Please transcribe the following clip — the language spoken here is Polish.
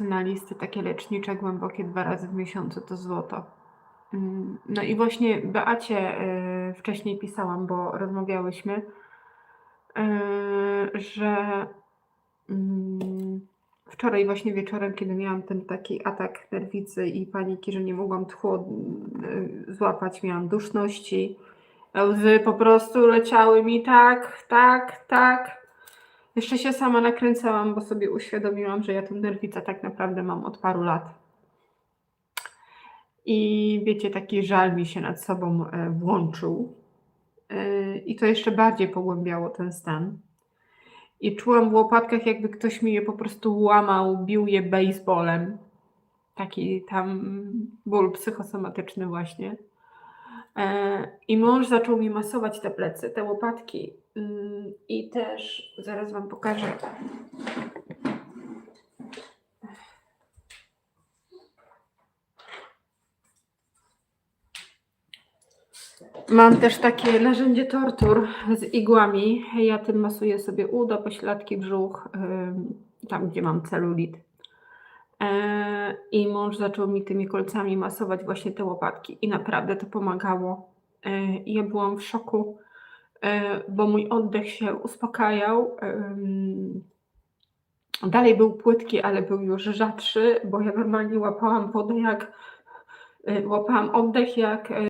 profesjonalisty, takie lecznicze, głębokie dwa razy w miesiącu to złoto. Mm, No i właśnie Beacie y, wcześniej pisałam, bo rozmawiałyśmy, y, że mm, wczoraj właśnie wieczorem, kiedy miałam ten taki atak nerwicy i paniki, że nie mogłam tchu y, złapać, miałam duszności, łzy po prostu leciały mi tak, tak, tak. Jeszcze się sama nakręcałam, bo sobie uświadomiłam, że ja tę nerwicę tak naprawdę mam od paru lat. I wiecie, taki żal mi się nad sobą e, włączył. E, I to jeszcze bardziej pogłębiało ten stan. I czułam w łopatkach, jakby ktoś mi je po prostu łamał, bił je baseballem. Taki tam ból psychosomatyczny właśnie. E, I mąż zaczął mi masować te plecy, te łopatki. Mm, I też zaraz Wam pokażę. Mam też takie narzędzie tortur z igłami. Ja tym masuję sobie uda, pośladki, brzuch, tam gdzie mam celulit. E, I mąż zaczął mi tymi kolcami masować właśnie te łopatki i naprawdę to pomagało. E, Ja byłam w szoku, e, bo mój oddech się uspokajał. Dalej był płytki, ale był już rzadszy, bo ja normalnie łapałam wodę jak, łapałam oddech jak